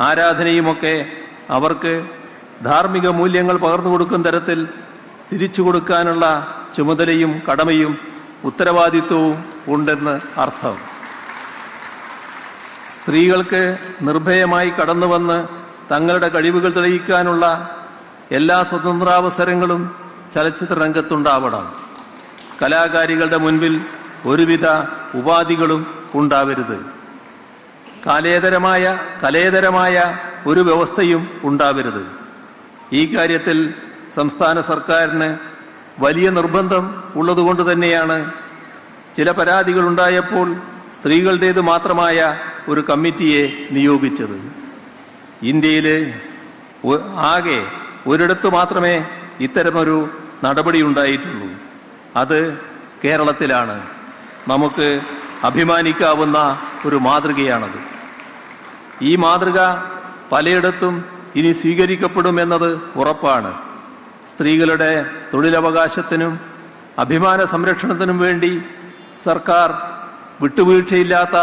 ആരാധനയുമൊക്കെ അവർക്ക് ധാർമ്മിക മൂല്യങ്ങൾ പകർന്നു കൊടുക്കും തരത്തിൽ തിരിച്ചു കൊടുക്കാനുള്ള ചുമതലയും കടമയും ഉത്തരവാദിത്വവും ഉണ്ടെന്ന് അർത്ഥം. സ്ത്രീകൾക്ക് നിർഭയമായി കടന്നുവന്ന് തങ്ങളുടെ കഴിവുകൾ തെളിയിക്കാനുള്ള എല്ലാ സ്വതന്ത്രാവസരങ്ങളും ചലച്ചിത്ര രംഗത്തുണ്ടാവണം. കലാകാരികളുടെ മുൻപിൽ ഒരുവിധ ഉപാധികളും ഉണ്ടാവരുത്. കാലേതരമായ കലേതരമായ ഒരു വ്യവസ്ഥയും ഉണ്ടാവരുത്. ഈ കാര്യത്തിൽ സംസ്ഥാന സർക്കാരിന് വലിയ നിർബന്ധം ഉള്ളതുകൊണ്ട് തന്നെയാണ് ചില പരാതികൾ ഉണ്ടായപ്പോൾ സ്ത്രീകളുടേത് മാത്രമായ ഒരു കമ്മിറ്റിയെ നിയോഗിച്ചത്. ഇന്ത്യയിൽ ആകെ ഒരിടത്ത് മാത്രമേ ഇത്തരമൊരു നടപടി ഉണ്ടായിട്ടുള്ളൂ. അത് കേരളത്തിലാണ്. നമുക്ക് അഭിമാനിക്കാവുന്ന ഒരു മാതൃകയാണത്. ഈ മാതൃക പലയിടത്തും ഇനി സ്വീകരിക്കപ്പെടുമെന്നത് ഉറപ്പാണ്. സ്ത്രീകളുടെ തൊഴിലവകാശത്തിനും അഭിമാന സംരക്ഷണത്തിനും വേണ്ടി സർക്കാർ വിട്ടുവീഴ്ചയില്ലാത്ത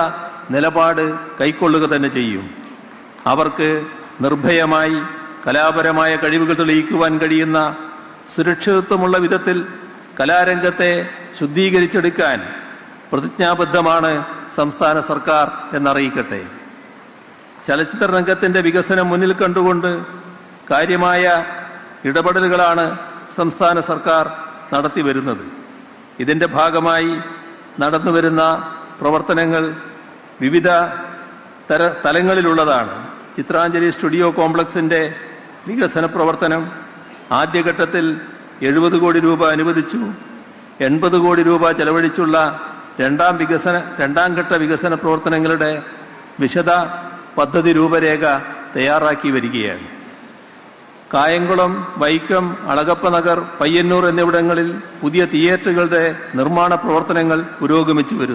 നിലപാട് കൈക്കൊള്ളുക തന്നെ ചെയ്യും. അവർക്ക് നിർഭയമായി കലാപരമായ കഴിവുകൾ തെളിയിക്കുവാൻ കഴിയുന്ന സുരക്ഷിതത്വമുള്ള വിധത്തിൽ കലാരംഗത്തെ ശുദ്ധീകരിച്ചെടുക്കാൻ പ്രതിജ്ഞാബദ്ധമാണ് സംസ്ഥാന സർക്കാർ എന്നറിയിക്കട്ടെ. ചലച്ചിത്ര രംഗത്തിന്റെ വികസനം മുന്നിൽ കണ്ടുകൊണ്ട് കാര്യമായ ഇടപെടലുകളാണ് സംസ്ഥാന സർക്കാർ നടത്തി വരുന്നത്. ഇതിന്റെ ഭാഗമായി നടന്നുവരുന്ന പ്രവർത്തനങ്ങൾ വിവിധ തര തലങ്ങളിലുള്ളതാണ്. ചിത്രാഞ്ജലി സ്റ്റുഡിയോ കോംപ്ലക്സിന്റെ വികസന പ്രവർത്തനം ആദ്യഘട്ടത്തിൽ എഴുപത് കോടി രൂപ അനുവദിച്ചു. എൺപത് കോടി രൂപ ചെലവഴിച്ചുള്ള രണ്ടാം വികസന രണ്ടാം ഘട്ട വികസന പ്രവർത്തനങ്ങളുടെ വിശദ പദ്ധതി രൂപരേഖ തയ്യാറാക്കി വരികയാണ്. കായംകുളം വൈക്കം അളകപ്പനഗർ പയ്യന്നൂർ എന്നിവിടങ്ങളിൽ പുതിയ തിയേറ്ററുകളുടെ നിർമ്മാണ പ്രവർത്തനങ്ങൾ പുരോഗമിച്ചു വരുന്നു.